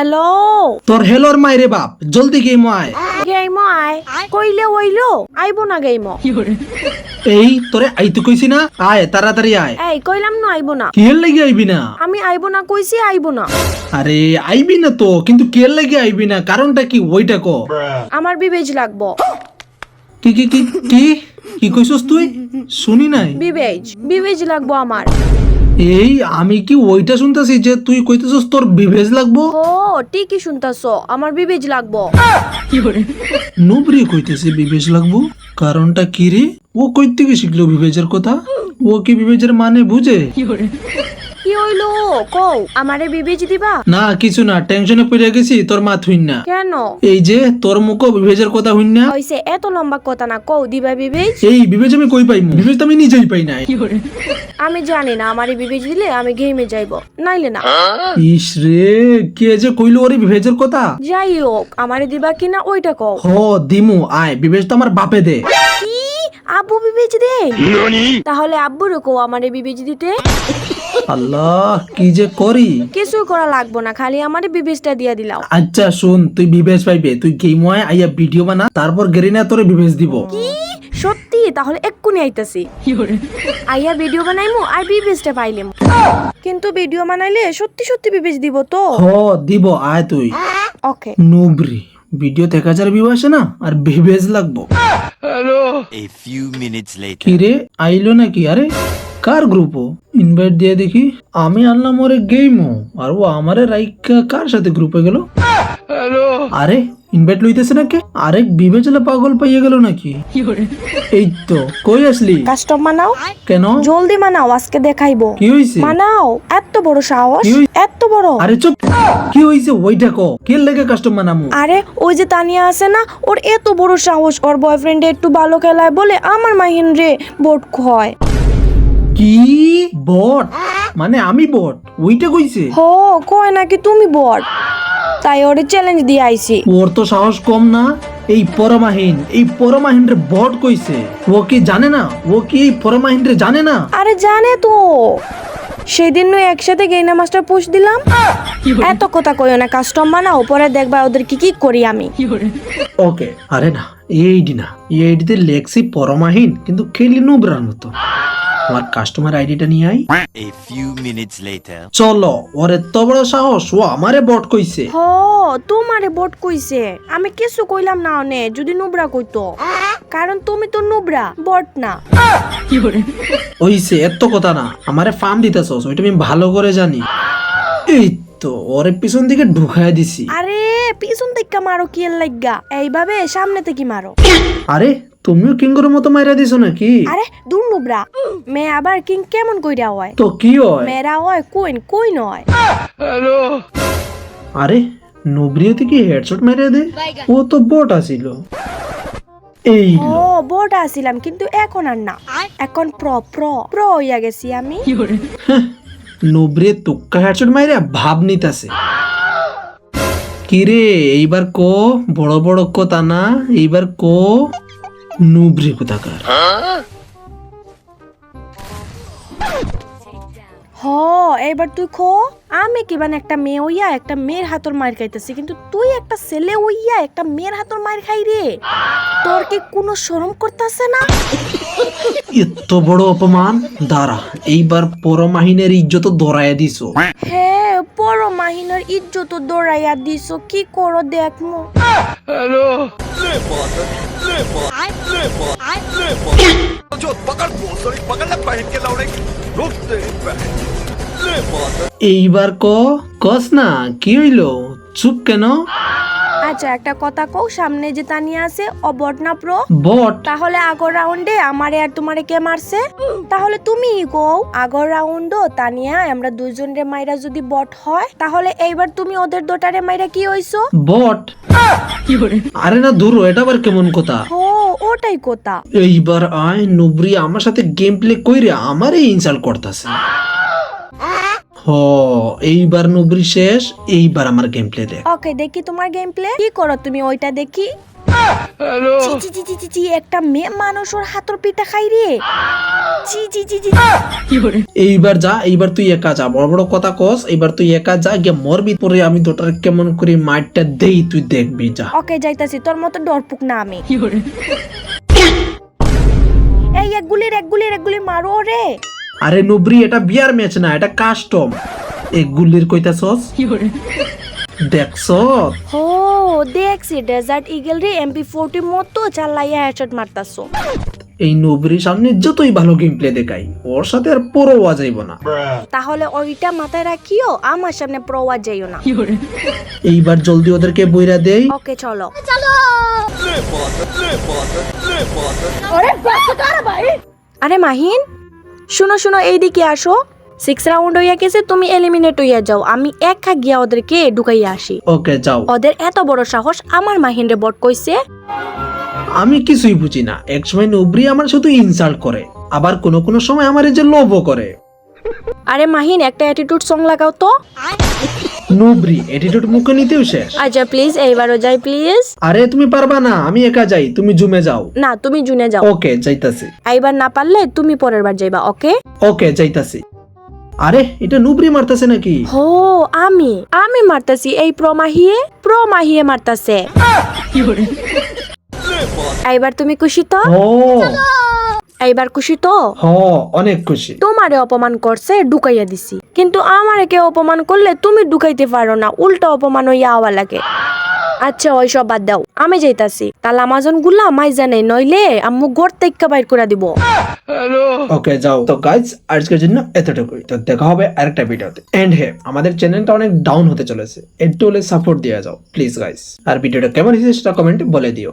Hello তোর হেলোর মাইরে বাপ জলদি গেম আয়। গেইম আয়? কইলে ওইলো আইবো না গেইম এই তোরে আইতে কইছি না? আয় তাড়াতাড়ি আয়। এই কইলাম না আইবো না। কেল লাগি আইবি না? আমি আইবো না কইছি আইবো না। আরে আইবি না তো কিন্তু কেল লাগি আইবি না? কারণটা কি? ওইটা ক। আমার বিবেজ লাগবো। কি কি কি কি? কি কইছস তুই? শুনি নাই। বিবেজ বিবেজ লাগবো আমার। এই আমি কি ওইটা শুনতাছি যে তুই কইতেছস তোর বিভেজ লাগবো? ও ঠিকই শুনতেছ আমার বিবেজ লাগবো। নুবরি কইতেছে বিভেজ লাগবো। কারণটা কি রে? ও কইতে থেকে শিখলো বিভেজের কথা। ও কি বিভেজের মানে বুঝে? কি হইল? কও আমারে বিবেজ দিবা? না কিছু না টেনশনে পড়ে গেছি তোর মা থুইন না। কেন? এই যে তোর মুখো বিভেজের কথা হইন না। হইছে এত লম্বা কথা না কও দিবা বিবেজ এই বিভেজ আমি কই পাইমু? বিভেজ তো আমি নিজেই পাই নাই। আমি জানি না আমারে বিবেজ দিলে আমি গেমে যাইবো। নাইলে না। ইস রে কে যে কইলো ওরে বিভেজের কথা? যাই হোক আমারে দিবা কিনা ওইটা কও। হ দিমু আয় বিভেজ তো আমার বাপে দে। কি? আব্বু বিবেজ দে? তাহলে আব্বুর কও আমারে বিবেজ দিতে। আল্লাহ কি যে করি? কিছু করা লাগবো না খালি আমারে বিবেজটা দিয়া দিলাও। আচ্ছা শুন তুই বিভেজ পাইবে তুই গেম আয় আইয়া ভিডিও বানা তারপর গেরিনা তোরে বিভেজ দিব। কি? সত্যি? তাহলে এক্ষুনি আইতাছি। আইয়া ভিডিও বানাইমু আর বিবেজটা পাইলেম। কিন্তু ভিডিও বানাইলে সত্যি সত্যি বিবেজ দিব তো। হ দিব আয় তুই। ওকে নুবরি ভিডিও দেখা যার ভিউ আসে না আর বিভেজ লাগবো. কি রে আইলো নাকি? আরে কার গ্রুপ ইনভাইট দিয়ে দেখি। আমি আনলাম ওরে গেম আর ও আমারে রাইকা কার সাথে গ্রুপে গেল? আরে ইনভাইট লইতেছে নাকি? আরে বিবেচনা পাগল পাইয়ে গেল নাকি? এই তো কই আসলি? কাস্টম মানাও? কেন? জলদি মানাও আজকে দেখাইবো। কি হইছে? মানাও এত বড় সাহস এত বড়। আরে চুপ। কি হইছে? ওইটা কো। কে লেগে কাস্টম বানামু আরে ওই যে তানিয়া আছে না ওর এত বড় সাহস ওর বয়ফ্রেন্ড একটু ভালো খেলায় বলে আমার মাহিন রে বোট হয় কি? বট? মানে আমি বট? ওইটা কইছে? হো কয় নাকি তুমি বট? তাই ওরে চ্যালেঞ্জ দিয়ে আইছি। ওর তো সাহস কম না। এই পরমাহীন এই পরমাহীন রে বট কইছে। ও কি জানে না? ও কি এই পরমাহীন রে জানে না? আরে জানে তো। সেদিন নয় একসাথে গেইনা মাস্টার পুষ দিলাম। এত কথা কইও না কাস্টম বানাও পরে দেখবা ওদের কি কি করি আমি। ওকে আরে না এইডি না। এইডিতে লেখছি পরমাহীন কিন্তু খেলি নুবরার মতো। আমার কাস্টমার আইডিটা নিয়ে I A few minutes later. চলো ওরে তো বড় সাহস ও আমারে বট কইছে। হ তোমারে বট কইছে। আমি কিছু কইলাম না অনে যদি নুবরা কইতো। কারণ তুমি তো নুবরা বট না। ওইছে এত কথা না আমারে ফার্ম দিতেছস ওইটা আমি ভালো করে জানি। এই তো ওরে পিছন দিকে ঢুকায় দিছি। আরে পিছন থেকে মারো কি লাগা এইভাবে সামনে থেকে মারো। আরে তুমিও কিঙ্গর মতো মাইরা দিছো নাকি? আরে দূর নুবরা। মেয়ে আবার কিং কেমন কইরা হয়? তো কি হয়? মেয়েরা হয় কুইন কই নয় আরে নুবরিয়াতে কি হেডশট মেরে দে ও তো বট আছিল। এই ও বট আসিলাম কিন্তু এখন আর না। এখন প্র প্র প্র হইয়া গেছি আমি। নুবরিয়ে তুক্কা হেডশট মাইরা ভাব নিতাছে। কিরে এইবার কো? বড় বড় কথা না এইবার কো? নুবরি কোথাকার। হ এবার তুই খো। আমি কি মানে একটা মেয়ে হইয়া একটা মেয়ের হাতর মার খাইতেছি কিন্তু তুই একটা ছেলে হইয়া একটা মেয়ের হাতর মার খাই রে। তোর কি কোনো শরম করতেছে না? এত বড় অপমান? দাঁড়া এইবার পরমাহিনের ইজ্জত দরাইয়া দিছো। হ্যাঁ মাহিনার ইজ্জত দৌড়াইয়া দিছ কি করো দেখমু? এইবার ক? কস না কি হইল? চুপ কেন? আচ্ছা একটা কথা কও সামনে যে তানিয়া আছে অবট না প্রো বট? তাহলে আগর রাউন্ডে আমারে আর তোমারে কে মারছে? তাহলে তুমি কও আগর রাউন্ডও তানিয়া আমরা দুজনের মাইরা যদি বট হয় তাহলে এইবার তুমি ওদের দুটারে মাইরা কি হইছো? বট? আরে না দূর এটা আবার কেমন কথা? ও ওটাই কথা। এইবার আয় নুবরি আমার সাথে গেম প্লে কইরে আমারই ইনসাল্ট করতেছে। হ এইবার নুবরি শেষ এইবার আমার গেম প্লে দেখ। ওকে দেখি তোমার গেম প্লে কি করো তুমি ওইটা দেখি? চি, চি, চি, চি, চি, চি, একটা মেয়ে মানুষ ওর হাতর পিঠা খাই রে। চি চি চি চি এইবার যা এইবার তুই একা যা। বড় বড় কথা কস এইবার তুই একা যা গিয়ে মরবি পরে আমি তোটার কেমন করে মাইটটা দেই তুই দেখবি যা। ওকে যাইতাছি। তোর মতো ডরপুক না আমি। এই এক গুলির এক গুলির এক গুলি মারো রে। আরে নুবরি এটা বিয়ার ম্যাচ না এটা কাস্টম এক গুল্লির কইতাছস? দেখছ হো দেখছি ডেজার্ট ইগল রে এমপি ফোরটি মতো চালাইয়া হেডশট মারতাছো। এই নুবরির সামনে যতই ভালো গেম প্লে দেখাই ওর সাথে আর পরোয়া যাইব না। তাহলে ওইটা মাথায় রাখিও আমার সামনে প্রওয়া যাইও না। এইবার জলদি ওদেরকে বইরা দেই। ওকে চলো! আরে মাহিন? শুনো শুনো এইদিকে আসো। সিক্স রাউন্ড হইয়া গেছে তুমি এলিমিনেট হইয়া যাও। আমি একা গিয়া ওদেরকে ঢুকাইয়া আসি। ওকে যাও। ওদের এত বড় সাহস আমার মাহিন্দ্রে বট কইছে। আমি কিছুই বুঝি না। এক সময় নুবরি আমার শুধু ইনসাল্ট করে আবার কোনো কোনো সময় আমার এই যে লোভও করে। আরে মাহিন একটা অ্যাটিটিউড সং লাগাও তো। নুবরি অ্যাটিটিউড মুখে নিতেও শেষ। আচ্ছা প্লিজ এইবারও যাই প্লিজ আরে তুমি পারবা না আমি একা যাই তুমি জুমে যাও। না তুমি জুনে যাও। ওকে যাইতাছি। এইবার না পারলে তুমি পরের বার যাইবা ওকে? ওকে যাইতাছি। আরে এটা নুবরি মারতাছে নাকি? হো আমি আমি মারতাছি এই প্রমাহিয়ে প্রমাহিয়ে মারতাছে। এইবার তুমি খুশি তো? ও। এইবার খুশি তো? হ অনেক খুশি। তোমারে অপমান করছে ঢুকাইয়া দিছি। কিন্তু আমারে কেউ অপমান করলে তুমি ঢুকাইতে পারো না উল্টা অপমান হইয়া আওয়া লাগে। আচ্ছা ওই সব বাদ দাও আমি যাইতাছি। তাহলে আমাজনগুলা মাই জানে নইলে আম্মু ঘর থেকে বাইর করে দিব। ওকে যাও। তো গাইজ আজকের জন্য এতটুকুই। তো দেখা হবে আরেকটা ভিডিওতে। এন্ড হে আমাদের চ্যানেলটা অনেক ডাউন হতে চলেছে। একটু হলে সাপোর্ট দিয়ে যাও প্লিজ গাইজ আর ভিডিওটা কেমন হয়েছে সেটা কমেন্টে বলে দিও।